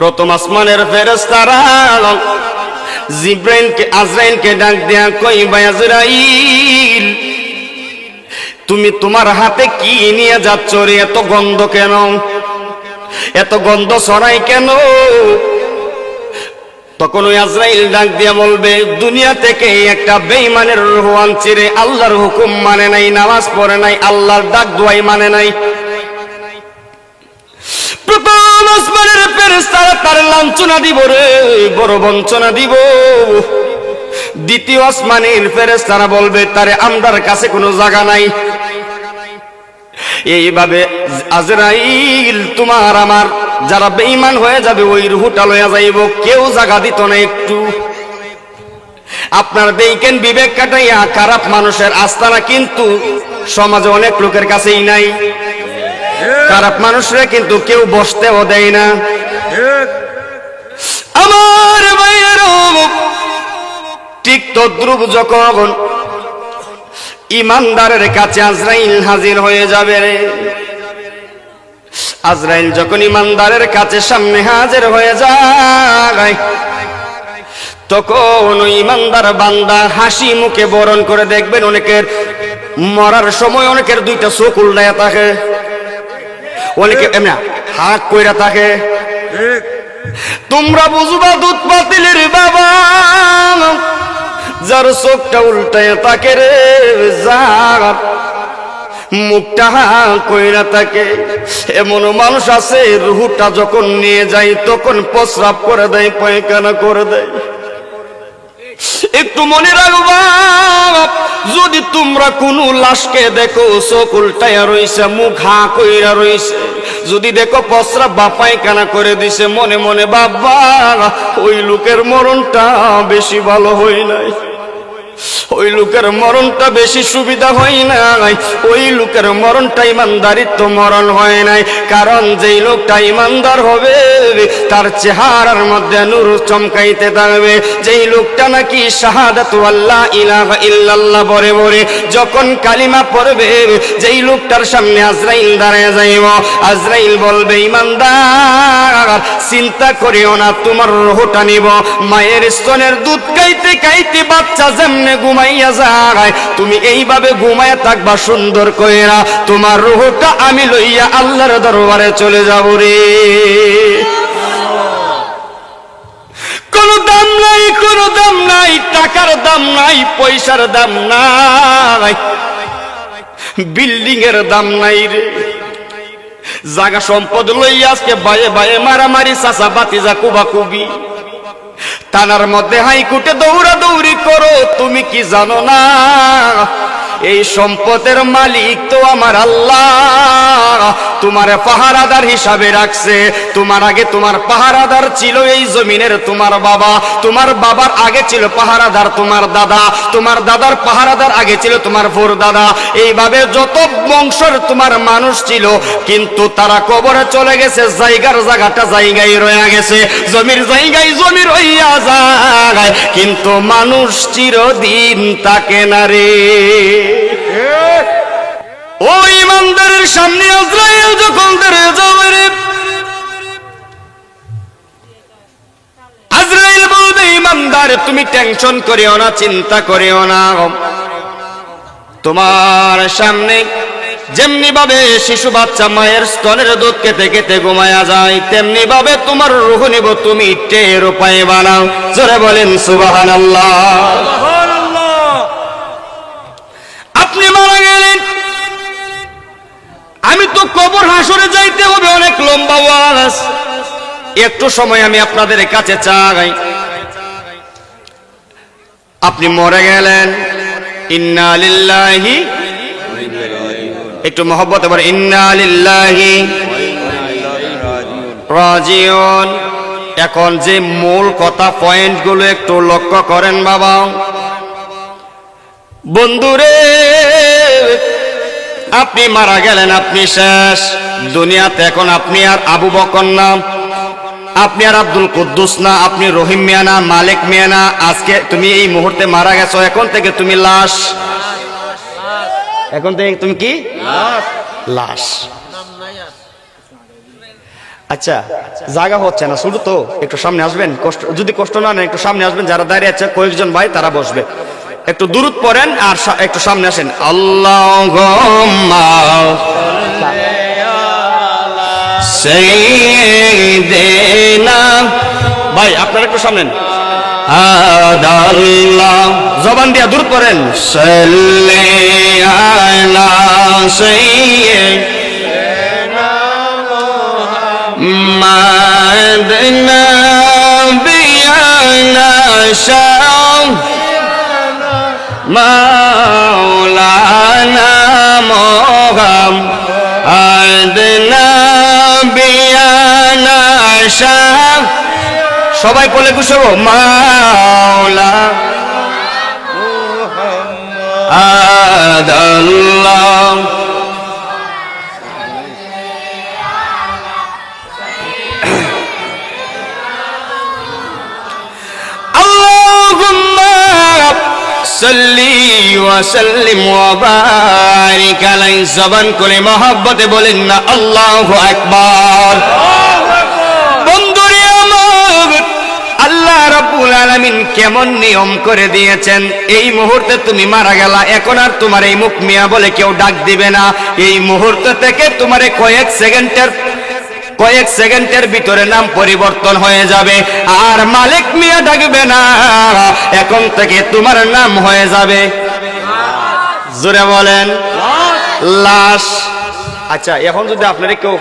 প্রথম আসমানের ফেরেস্তারা জিব্রাইলকে, আজরাইলকে ডাক দেয়া কই আজরাইল, তুমি তোমার হাতে কি নিয়ে যাচ্ছ রে? এত গন্ধ কেন? এত গন্ধ ছড়াই কেন? তখন ওই আজরাইল ডাক দিয়া বলবে, দুনিয়া থেকে একটা বেইমানের রুহ আনছে রে। আল্লাহর হুকুম মানে নাই, নামাজ পড়ে নাই, আল্লাহর ডাক দোয়াই মানে নাই। প্রথম আসমানের ফেরেশতারা তার লাঞ্ছনা দিব রে, বড় বঞ্চনা দিব। দ্বিতীয় ফেরেশতারা বলবে, তারে আমরার কাছে কোনো জায়গা নাই। এইভাবে আজরাইল তোমার আমার, যারা বেঈমান হয়ে যাবে, ওই রুহুটা লইয়া যাইব। কেউ জায়গা দিত না একটু। আপনার দেখেন বিবেক কাটাইয়া খারাপ মানুষের আস্তানা কিন্তু সমাজে অনেক লোকের কাছেই নাই। খারাপ মানুষরা কিন্তু কেউ বসতেও দেয় না। আমার ভাইয়ের ঠিক তদ্রুপ যখন ইমানদারের কাছে আজরাইল হাজির হয়ে যাবে রে। আজরাইল যখন ইমানদারের কাছে সামনে হাজির হয়ে যায়, তখন ইমানদার বান্দা হাসি মুখে বরণ করে দেখবেন অনেকের মরার সময় অনেকের দুইটা চোখ উল্টায় থাকে। অনেকে এমনি হাত কইরা থাকে। তোমরা বুঝবা দুধ পাতিলের বাবা, যার চোখটা উল্টায় তাকে রে যার। মুখটা কইরা থাকে। এমন মানুষ আছে, রুহুটা যখন নিয়ে যায়, তখন প্রস্রাব করে দেয়, পায়খানা করে দেয়। একটু মনে রাখবা, যদি তোমরা কোন লাশকে দেখো, চোখ উল্টাইয়া রইছে, মুখ হা কইরা রইছে। যদি দেখো পসরা বাপাই কানা করে দিছে, মনে মনে বাবা ওই লোকের মরণটা বেশি ভালো হই নাই। ওই লোকের মরণটা বেশি সুবিধা হয় নাই। ওই লোকের মরণটা ইমানদারিত্ব মরণ হয় নাই। কারণ যেই লোকটা ইমানদার হবে, তার চেহারার মধ্যে নূর চমকাইতে থাকবে। যেই লোকটা নাকি শাহাদাত আল্লাহ ইলাহা ইল্লাল্লাহ বরে বরে যখন কালিমা পড়বে, যেই লোকটার সামনে আজরাইল দাঁড়ায় যাইব। আজরাইল বলবে, ইমানদার, চিন্তা করিও না, তোমার রোহটা নিব। মায়ের স্তনের দুধ খাইতে খাইতে বাচ্চা যেমনে ঘুমাইয়া যায় তুমি এইভাবে ঘুমাইয়া থাকবা সুন্দর কইরা, তোমার রুহটা আমি লইয়া আল্লাহর দরবারে চলে যাব রে। টাকার দাম নাই, পয়সার দাম নাই বিল্ডিং এর দাম নাই রে। জাগা সম্পদ লইয়া আজকে বায়ে বায়ে মারামারি চাচা বাতিজা কুবা কুবি থানার মধ্যে হাইকোর্টে দৌড়া দৌড়ি করো তুমি কি জানো না? এই সম্পদের মালিক তো আমার আল্লাহ। তোমার পাহারাদার হিসাবে রাখছে। তোমার আগে তোমার পাহারাদার ছিল এই জমিনের তোমার বাবা। তোমার বাবার আগে ছিল পাহারাদার তোমার দাদা। তোমার দাদার পাহারাদার আগে ছিল তোমার ভোর দাদা। এইভাবে যত বংশের তোমার মানুষ ছিল, কিন্তু তারা কবরে চলে গেছে, জায়গার জায়গাটা জায়গায় রয়ে গেছে। জমির জায়গায় জমি রইয়া যায়। কিন্তু মানুষ চিরদিন তাকে না রে। ওই ইমানদারের সামনে আজরাইল যখন যাবে আজরাইল বলবে, ইমানদার, তুমি টেনশন করিও না, চিন্তা করিও না। তোমার সামনে যেমনি ভাবে শিশু বাচ্চা মায়ের স্তনের দুধ খেতে খেতে ঘুমায়া যায় তেমনি ভাবে তোমার রুহ নিব তুমি টের উপায় বানাও। জোরে বলেন সুবাহান আপনি মারা গেলেন আমি তো কবর হাসরে যাইতে হবে, অনেক লম্বা ওয়াজ। একটু সময় আমি আপনাদের কাছে চাই। আপনি মরে গেলেন। ইন্না লিল্লাহি একটু মহব্বত এবার, ইন্না লিল্লাহি রাজিউন। এখন যে মূল কথা, পয়েন্টগুলো একটু লক্ষ্য করেন বাবা। বন্ধুরে আপনি মারা গেলেন, আপনি শেষ। দুনিয়াতে এখন আপনি আর আবু বকর না। আপনি আর আব্দুল কুদ্দুস না, আপনি রহিম মিয়া না, মালিক মিয়া না। আজকে তুমি এই মুহূর্তে মারা গেছো, এখন থেকে তুমি লাশ। এখন থেকে তুমি কি? লাশ। আচ্ছা জায়গা হচ্ছে না, শুধু তো একটু সামনে আসবেন, কষ্ট যদি কষ্ট না নেন, একটু সামনে আসবেন, যারা দাঁড়িয়ে আছে কয়েকজন ভাই, তারা বসবে। একটু দূরত পড়েন আর একটু সামনে আসেন। আল্লাহ ভাই, আপনারা একটু সামনে আদাল্লাহ। জবান দিয়া দূর পড়েন। সাল্লি আলা সাইয়্যিদ মাওলানা মোহাম আদনা বিয়ানা শাহ। সবাই কোলে কুশব মাওলা আদাল্লাহ। সাল্লি বলেন না, আল্লাহু আকবার। বন্ধুরে আমার, আল্লাহ রাব্বুল আলামিন কেমন নিয়ম করে দিয়েছেন? এই মুহূর্তে তুমি মারা গেলা, এখন আর তোমার এই মুখ মিয়া বলে কেউ ডাক দিবে না। এই মুহূর্ত থেকে তোমারে কয়েক সেকেন্ডের কয়েক সেকেন্ডের ভিতরে নাম পরিবর্তন হয়ে যাবে। আর মালিক মিয়া ডাকবে না, এখন থেকে তোমার নাম হয়ে যাবে। জোরে বলেন, লাশ। আচ্ছা এখন যদি আপনারা কেউ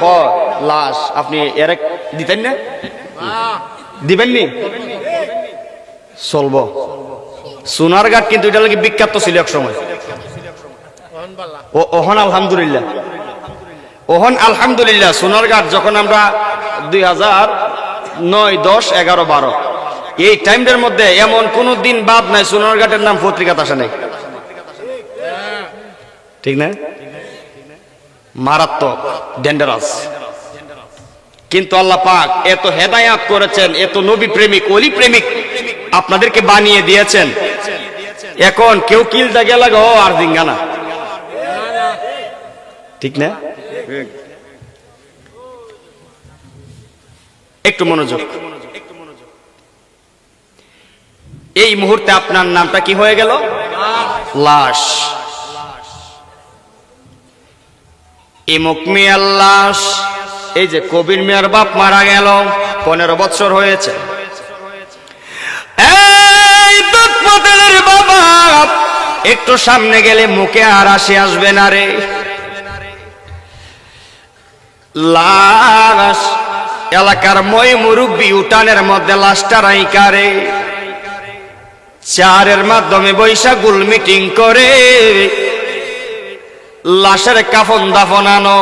লাশ, আপনি এর দিতেন না? দিবেন নি? চলবো। সোনার ঘাট কিন্তু এটা লাগে বিখ্যাত ছিল এক সময়। ওহন আলহামদুলিল্লাহ। ওহন আলহামদুলিল্লাহ সোনারঘাট যখন আমরা দুই হাজার নয়, দশ, এগারো, বারো, এই টাইমটার মধ্যে এমন কোন দিন বাদ নাই সোনারঘাটের নাম পত্রিকাতে আসে নাই। ঠিক না? মারাত্মক ডেন্ডারাস কিন্তু আল্লাহ পাক এত হেদায়াত করেছেন, এত নবী প্রেমিক, অলি প্রেমিক আপনাদেরকে বানিয়ে দিয়েছেন। এখন কেউ কিলটা গেলা গো আর দিঙ্গানা ঠিক না? একটু মনোযোগ। এই মুহূর্তে আপনার নামটা কি হয়ে গেল? লাশ। ইমুক মিয়ার লাশ। এই যে কবির মিয়ার বাপ মারা গেল। পনেরো বৎসর হয়েছে। বাবা একটু সামনে গেলে মুখে আর আসে আসবে না রে। লাশ। এলাকার মই মুরব্বী উঠানের মধ্যে লাশটা রাইকারে চারের মাধ্যমে বৈশাগুল মিটিং করে। লাশের কাফন দাফন আনো।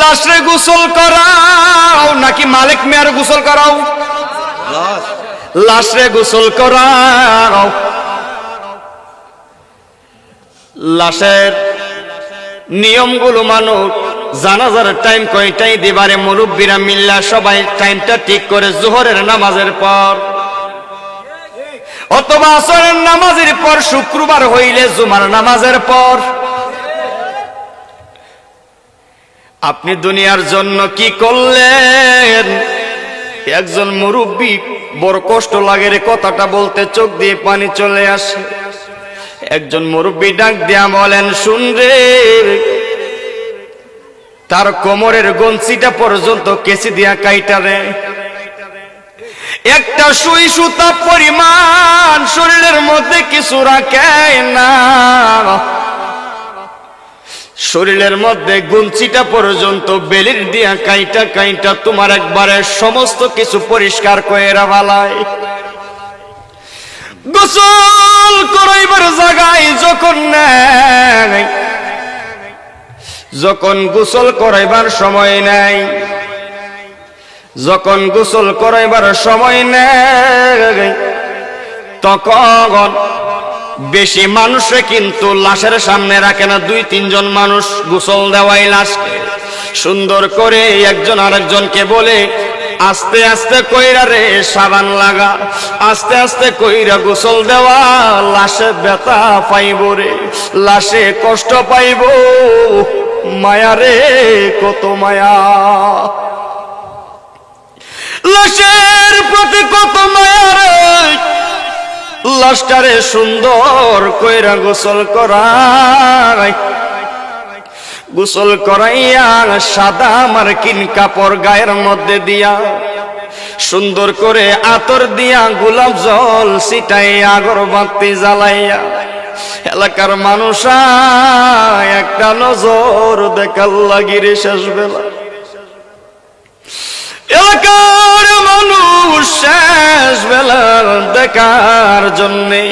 লাশরে গোসল করাও, নাকি মালিক মেয়ার গোসল করাও? লাশরে গোসল করাও। লাশের নিয়মগুলো মানুষ জানাজার টাইম কয়টাই দিবারে মুরব্বীরা মিল্লা সবাই টাইমটা ঠিক করে জোহরের নামাজের পর। অথবা আসরের নামাজের পর শুক্রবার হইলে জুমার নামাজের পর। আপনি দুনিয়ার জন্য কি করলেন? একজন মুরব্বী, বড় কষ্ট লাগে রে কথাটা বলতে, চোখ দিয়ে পানি চলে আসে। একজন মুরব্বী ডাক দিয়া বলেন, শুন রে। তার কোমরের গঞ্চিটা পর্যন্ত কেসি দিয়া কাইটারে একটা সুই সুতা পরিমাণ শরীরের মধ্যে কিছু রাখে না। শরীরের মধ্যে গুঞ্চিটা পর্যন্ত বেলির দিয়া কাইটা কাইটা তোমার একবারে সমস্ত কিছু পরিষ্কার করে রাভালায় গোসল করাইবার জায়গায় যখন নেয় যখন গোসল করাইবার সময় নাই, যখন গোসল করাইবার সময় নেই, তখন বেশি মানুষে কিন্তু লাশের সামনে রাখে না। দুই, তিনজন মানুষ গোসল দেওয়াই লাশকে সুন্দর করে একজন আরেকজনকে বলে আস্তে আস্তে কইরা রে সাবান লাগা, আস্তে আস্তে কইরা গোসল দেওয়া, লাশে ব্যথা পাইব রে, লাশে কষ্ট পাইব। মায়া রে, কত মায়া। লাশের প্রতি কত মায়া রে। লাশটারে সুন্দর কইরা গোসল করাই। গোসল করাইয়া সাদা মার্কিন কাপড় গায়ের মধ্যে দিয়া সুন্দর করে আতর দিয়া গোলাপ জল সিটাই আগরবাতি জ্বালাইয়া এলাকার মানুষ একটা নজর দেখার লাগিরে শেষ বেলা এলাকার মানুষ শেষ বেলা দেখার জন্যে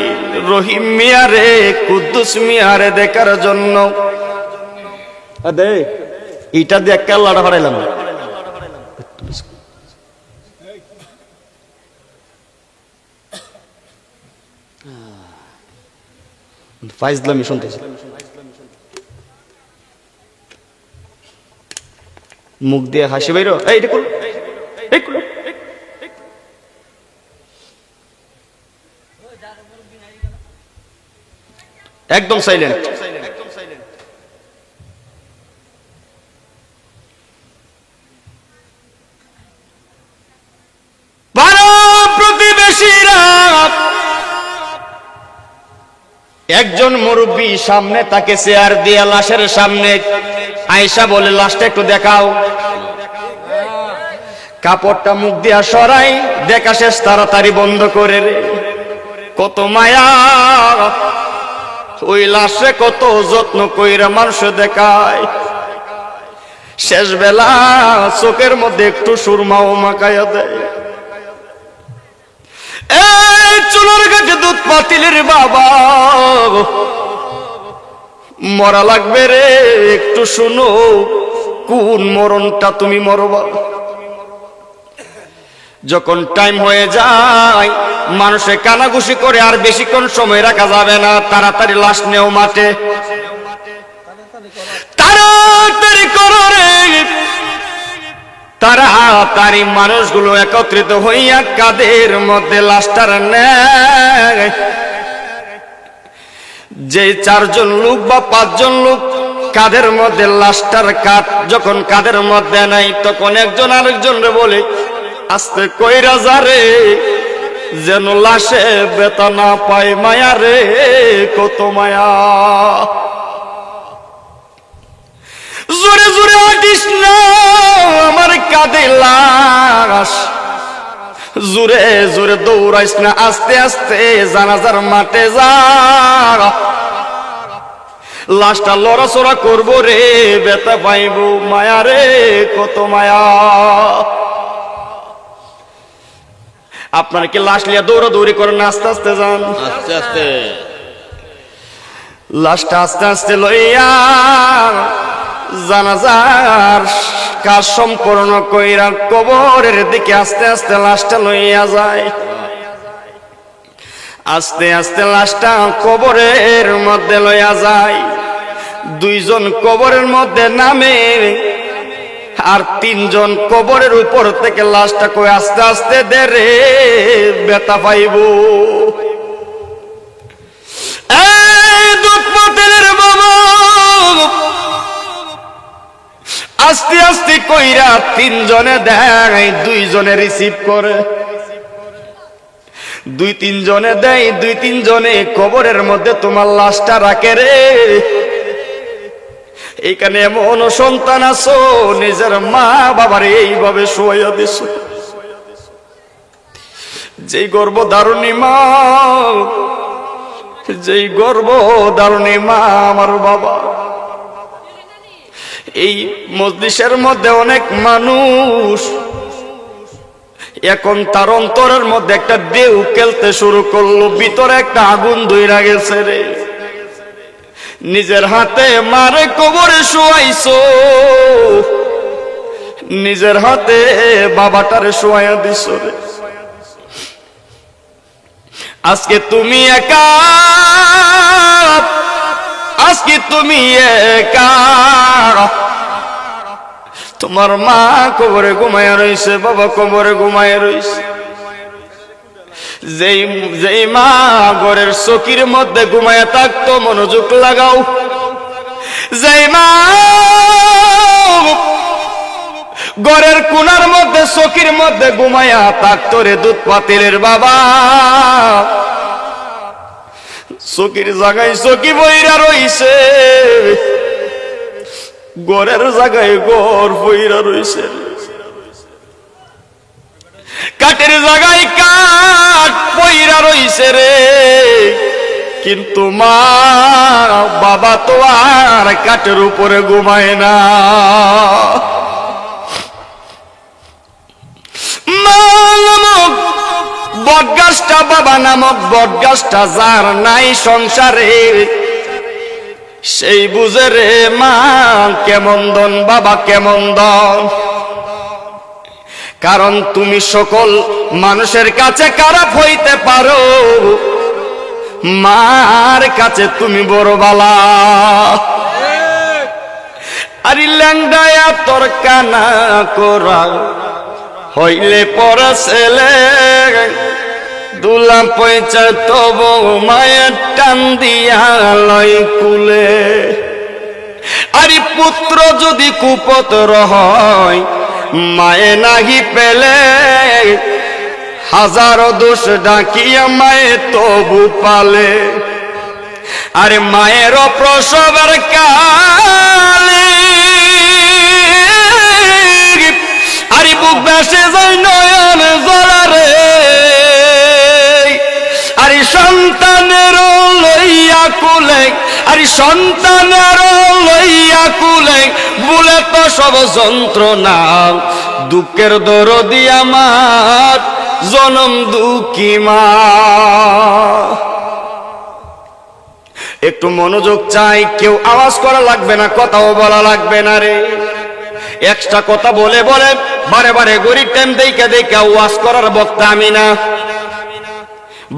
রহিম মিয়ারে, কুদ্দুস মিয়ারে দেখার জন্য দে এইটা দিয়ে ফাড়াইলাম। ফাইজলামি শুনতেছি মুখ দিয়ে হাসি বাইরো। এটা একদম সাইলেন্ট একজন মুরব্বী সামনে তাকে চেয়ার দিয়ে লাশের সামনে। আয়সা বলে, লাশটা একটু দেখাও। কাপড়টা মুখ দিয়া সরাই, দেখা শেষ, তাড়াতাড়ি বন্ধ করে কত মায়া, ওই লাশে কত যত্ন কইরা মানুষ দেখায়। শেষ বেলা চোখের মধ্যে একটু সুরমাও মাকাইয়া দেয়। চুলোর কাছে দুধ পাতিলের বাবা। মরা লাগবে রে, একটু শুনো, কোন মরণটা তুমি মরবা? যখন টাইম হয়ে যায়, মানুষে কানাঘুষি করে আর বেশিক্ষণ সময় রাখা যাবে না, তাড়াতাড়ি লাশ নেও মাঠে। তাড়াতাড়ি করো। রে তাড়াতাড়ি মানুষগুলো একত্রিত হইয়া কাদের মধ্যে লাশটার নেয় যে চারজন লোক বা পাঁচজন লোক কাদের মধ্যে লাশটার কাঠ যখন কাদের মধ্যে নাই, তখন একজন আরেকজন রে বলে, আস্তে কইরা যারে যেন লাশে বেতা না পায় মায়া রে, কত মায়া। জোরে জোরে আটিস না আমার কাঁদে লাশ জোরে জোরে দৌড়াইস না আস্তে আস্তে জানাজার মাঠে যা। লাশটা লড়াচড়া করব রে বেতা পাইব মায়া রে কত মায়া। আপনার কি লাশ লিয়া দৌড়া দৌড়ি করেন আস্তে আস্তে যান। আস্তে আস্তে। লাশটা আস্তে আস্তে লইয়া জানাজার কাজ সম্পূর্ণ কইরা কবরের দিকে আস্তে আস্তে লাশটা লইয়া যায়। আস্তে আস্তে লাশটা কবরের মধ্যে লইয়া যায়। দুইজন কবরের মধ্যে নামে আর তিনজন কবরের উপর থেকে লাশটা কই আস্তে আস্তে দেরে বেতা পাইব। আস্তে আস্তে কইরা তিনজনে দেয়, দুইজনে রিসিভ করে। দুই তিনজনে দেয়, দুই তিনজনে কবরের মধ্যে তোমার লাশটা রাখে রে। এইখানে এমন সন্তান আছো, নিজের মা বাবার এইভাবে শোয়া দিছ। যেই গর্ব দারুণী মা, যেই গর্ব দারুণী মা আমার বাবা। এই মজলিসের মধ্যে অনেক মানুষ। এখন তার অন্তরের মধ্যে একটা দেউ খেলতে শুরু করল, ভিতরে একটা আগুন ধইরা গেছে রে। নিজের হাতে মারে কবরে শোয়াইছো। নিজের হাতে বাবাটারে শোয়াইয়া দিছ রে। আজকে তুমি একা আজকে তুমি তোমার মা কবরে ঘুমায় রইছে, বাবা কবরে ঘুমায় রইছে। যেই যেই মা ঘরের চকির মধ্যে ঘুমায় থাকতো, মনোযোগ লাগাও। যেই মা ঘরের কোনার মধ্যে, চকির মধ্যে ঘুমায়া থাকতো রে দুধ পাতিলের বাবা। চকির জায়গায় চকি বইরা রইছে। গড়ের জায়গায় গড় বইরা রইছে। কাঠের জায়গায় কাঠ বইরা রইছে রে। কিন্তু মা, বাবা তো আর কাঠের উপরে ঘুমায় না। মা বটগাছটা বাবা নামক বটগাছটা যার নাই সংসারে। সেই বুঝে রে মা, কেমন দন বাবা, কেমন দন কারণ তুমি সকল মানুষের কাছে খারাপ হইতে পারো। মার কাছে তুমি বড় বালা আরে ল্যাংডায়া তোর কানা করা। হইলে পর ছেলে দুলা পয়সা তব মায়ের টান দিয়া লয় কুলে। আরে পুত্র যদি কুপতর হয় মায়ে নাহি পেলে, হাজারো দোষ ডাকিয়া মায়ে তবু পালে। আরে মায়ের প্রসবের কালে আরে বুক বেসে যায় নয়ন জলারে। আরে সন্তানের লইয়া কুলে, আরে সন্তানের লইয়া কুলে বলে তো সব যন্ত্রণা। দুঃখের দরদি আমার, জনম দুঃখী মা। একটু মনোযোগ চাই, কেউ আওয়াজ করা লাগবে না, কথাও বলা লাগবে না রে। এক্সট্রা কথা বলে বলে বারে বারে গরিব টাইম দেখে দেখে ওয়াজ করার বক্তা আমি না।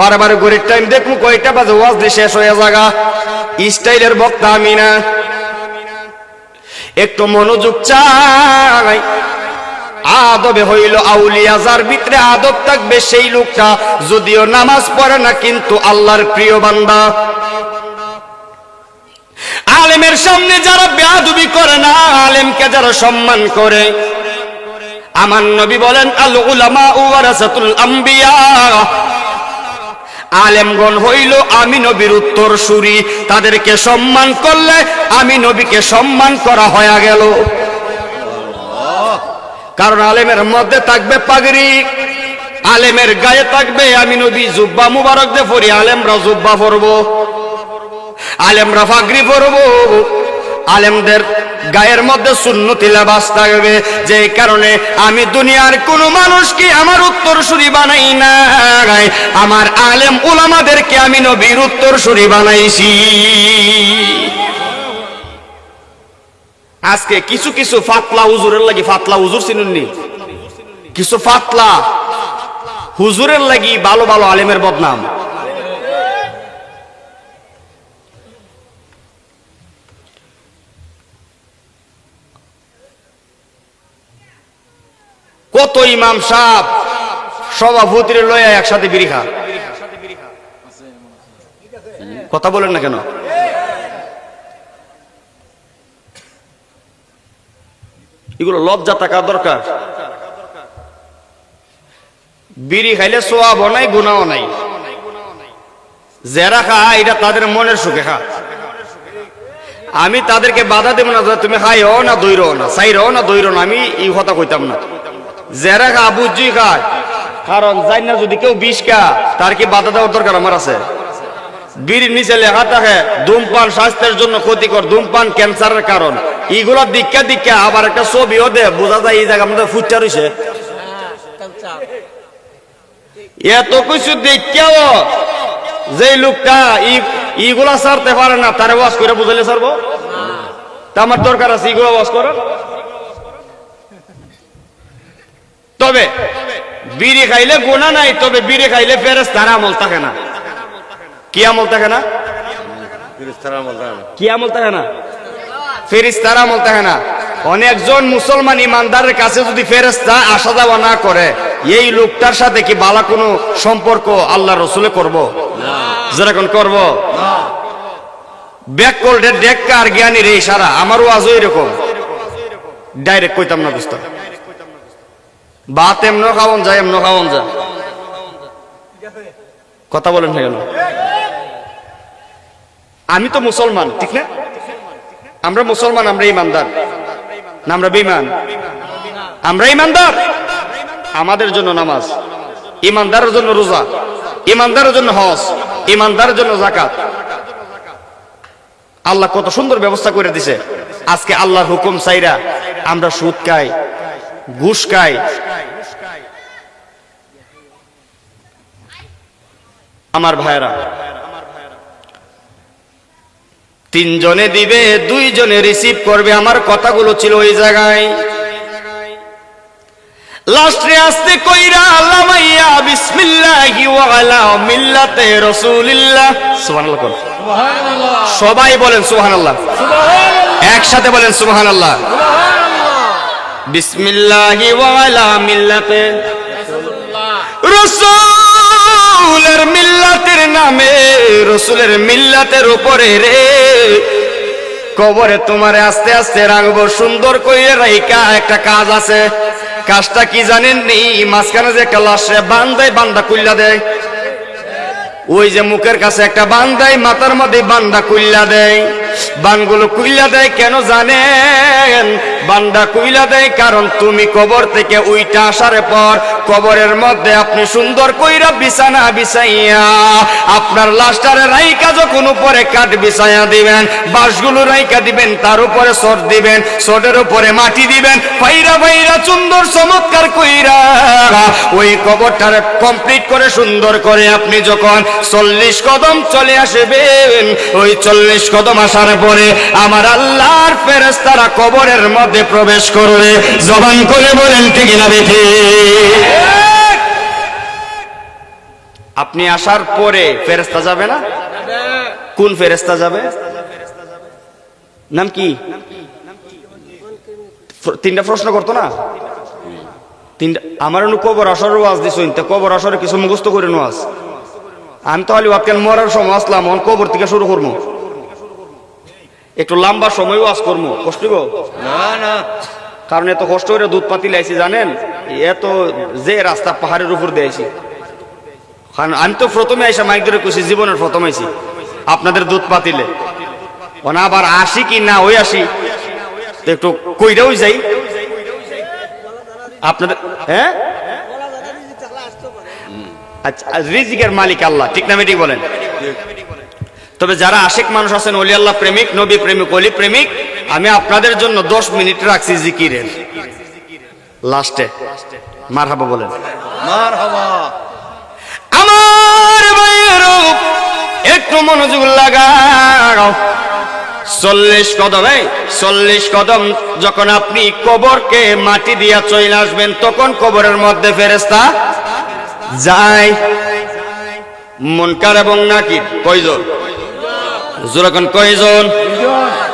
বারে বারে গরিব টাইম দেখুন কয়টা বাজে ওয়াজ দিয়ে শেষ হয়ে জাগা স্টাইলের বক্তা আমি না। একটু মনোযোগ চাই। আদবে হইল আউলিয়া, যার ভিতরে আদব থাকবে সেই লোকটা। যদিও নামাজ পড়ে না, কিন্তু আল্লাহর প্রিয় বান্দা। আলেমের সামনে যারা বেয়াদুবি করে না, আলেমকে যারা সম্মান করে আমার নবী বলেন, আল উলামা ওয়ারাসাতুল আম্বিয়া। আলেমগণ হইল, আমি নবীর উত্তর সুরি তাদেরকে সম্মান করলে আমি নবীকে সম্মান করা হয়ে গেল। কারণ আলেমের মধ্যে থাকবে পাগড়ি, আলেমের গায়ে থাকবে, আমি নবী জুব্বা মুবারক দে পড়ি, আলেমরা জুব্বা পরবো, আলেমরা ফাগরি পরবো। আলেমদের গায়ের মধ্যে সুন্নতি লেবাস থাকবে। যে কারণে আমি দুনিয়ার কোন মানুষকে আমার উত্তর সুরি বানাই না আমার আলেম উলামাদেরকে আমি নবীর উত্তর সুরি বানাইছি। আজকে কিছু কিছু ফাতলা হুজুরের লাগি, ফাতলা হুজুর চিনুননি? কিছু ফাতলা হুজুরের লাগি ভালো ভালো আলেমের বদনাম। কত ইমাম সাহ সভাপতির লয়া একসাথে বিড়ি খা কথা বলেন না কেন? এগুলো লজ্জা থাকা দরকার। বিড়ি খাইলে সোয়াব নাই গুণাও নাই। যারা খা এটা তাদের মনের সুখে খা আমি তাদেরকে বাধা দেব না তুমি খাইও না দৈরো না চাইরো না দৈরো না। আমি এই কথা কইতাম না। যারা খা বুঝি খায় কারণ যাই না যদি কেউ বিষ খা তার কি বাধা দেওয়ার দরকার আমার আছে? বিড়ির নিচে লেখা থাকে, ধূমপান স্বাস্থ্যের জন্য ক্ষতিকর, ধূমপান ক্যান্সারের কারণ। এইগুলো দীক্ষা দীক্ষা, আবার একটা ছবিও দে, বোঝা যায় এই জায়গা আমাদের ফুটটা রয়েছে এত কিছু দেখাও যে লোকটা ইগুলা সারতে পারে না, তারে ওয়াশ করে বুঝাইলে সারবো তা আমার দরকার আছে ইগুলা ওয়াশ করার? তবে বিড়ি খাইলে গোনা নাই তবে বিড়ি খাইলে ফেরেস তার আমল থাকে না। কি আমল থাকে না? কি আমল থাকে না? আমল থাকে না। অনেকজন মুসলমান ইমানদারের কাছে যদি ফেরেস্তা আসা যাওয়া না করে এই লোকটার সাথে কি বালা কোনো সম্পর্ক আল্লাহ রসুলে করব? যেরকম করব? ব্যাক করলে ডেক্কা আর জ্ঞানীর এই সারা আমারও আজও এরকম। ডাইরেক্ট কইতাম না বুঝতাম ভাত এমন খাওয়ান যায়, এমন খাওয়ান যায়। কথা বলেন হয়ে গেল আমি তো মুসলমান, ঠিক না? আমরা মুসলমান, আমরা ইমানদার। না, আমরা বেঈমান। আমরা ইমানদার। আমাদের জন্য নামাজ। ইমানদারের জন্য রোজা। ইমানদারের জন্য হজ। ইমানদারের জন্য জাকাত আল্লাহ কত সুন্দর ব্যবস্থা করে দিছে। আজকে আল্লাহর হুকুম চাইরা আমরা সুদ খাই। ঘুষ খাই আমার ভাইরা তিনজনে দিবে দুইজনে রিসিভ করবে। আমার কথাগুলো ছিল ওই জায়গায়। লাস্টে আসতে কইরা লামাইয়া বিসমিল্লাহি ওয়া আলা মিল্লাতে রাসূলিল্লাহ। সুবহানাল্লাহ কোন সবাই বলেন সুবহানাল্লাহ। একসাথে বলেন সুবহানাল্লাহ। বিসমিল্লাহি ওয়া আলা মিল্লাতে। রসুলের মিল্লাতের নামে, রসুলের মিল্লাতের উপরে রে, কবরে তোমারে আস্তে আস্তে রাখব, সুন্দর করে রাইকা একটা কাজ আছে। কাজটা কি জানেন নি? মাঝখানে যে একটা লাশে বান দেয় বান্দা কুল্লা দেয়। ওই যে মুখের কাছে একটা বান দেয় মাথার মধ্যে বান্দা কুইল্লা দেয়। বানগুলো কুইল্লা দেয়, কেন জানেন? বান্দা কুইলা দেয়, কারণ তুমি কবর থেকে উইটা আসার পর কবরের মধ্যে আপনি সুন্দর কইরা বিছানা বিছাইয়া আপনার লাস্টারে রাইকা যখন উপরে কাঠ বিছাইয়া দিবেন, বাঁশগুলো রাইকা দিবেন, তার উপরে সর দিবেন, সরের উপরে মাটি দিবেন, ফাইরা ফাইরা সুন্দর চমৎকার কইরা ওই কবরটারে কমপ্লিট করে সুন্দর করে আপনি যখন চল্লিশ কদম চলে আসবেন, ওই চল্লিশ কদম আসার পরে আমার আল্লাহর ফেরেস্তারা কবরের মধ্যে প্রবেশ করবে জবান করে বলেন, ঠিক না বেঠে? আপনি আসার পরে ফেরেস্তা যাবে না? কোন ফেরেস্তা যাবে? নাম কি? তিনটা প্রশ্ন করতো না? তিনটা আমার কবর আসরের ওয়াজ তা কবর আসরে কিছু মুখস্থ করে নোয়াজ আমি তাহলে ওয়াক্কেন মরার সময় আসলাম কবর থেকে শুরু করব। একটু লম্বা সময় ওয়াজ করব কষ্ট না না। কারণ এত কষ্ট করে দুধ পাতি লাইছি জানেন? এত যে রাস্তা পাহাড়ের উপর দিয়েছি কারণ আমি তো প্রথমে আইসা মাইক ধরে খুশি জীবনের প্রথম আইছি। আপনাদের দুধ পাতিলে। ওনা আবার আসি কি না ওই আসি। একটু কইরাও যাই। আপনাদের হ্যাঁ? আচ্ছা রিজিকের মালিক আল্লাহ ঠিক না ঠিক বলেন? তবে যারা আশেক মানুষ আছেন অলি আল্লাহ প্রেমিক নবী প্রেমিক অলি প্রেমিক আমি আপনাদের জন্য দশ মিনিট রাখছি জিকিরের। লাস্টে মার হাবা বলেন। মার হবা আমার ভাইয়েরও একটু মনোযোগ লাগাও। চল্লিশ কদম এই চল্লিশ কদম যখন আপনি কবরকে মাটি দিয়া চলে আসবেন তখন কবরের মধ্যে ফেরেস্তা যায়। মনকার এবং নাকি কয়জন? যখন কয়জন?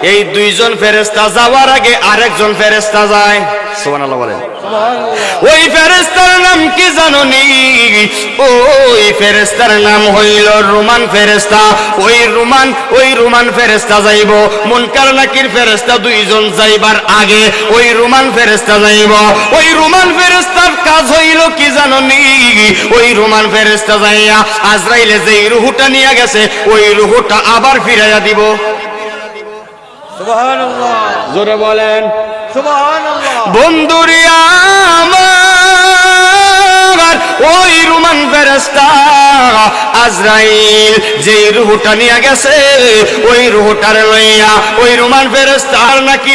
এই দুইজন ফেরেস্তা যাওয়ার আগে আরেকজন ফেরেস্তা যায়। সুবহানাল্লাহ বলেন। ওই ফেরেস্তার নাম কি জাননি? ওই ফেরেস্তার নাম হইল রোমান ফেরেস্তা ওই রোমান ওই রোমান ফেরেস্তা যাইব। মুনকার নাকির ফেরেস্তা দুইজন যাইবার আগে ওই রোমান ফেরেস্তা যাইব। ওই রোমান ফেরেস্তার কাজ হইল কি জাননি? ওই রোমান ফেরেস্তা যাইয়া আজরাইলে যে রুহুটা নিয়ে গেছে ওই রুহুটা আবার ফিরাইয়া দিব। জোরে বলেন। বন্ধুরিয়া আমার ওই রুমান ফেরেস্তা আজরাইল যে রুহুটা নিয়ে গেছে ওই রুহুটার লইয়া ওই রুমান ফেরেস্তার নাকি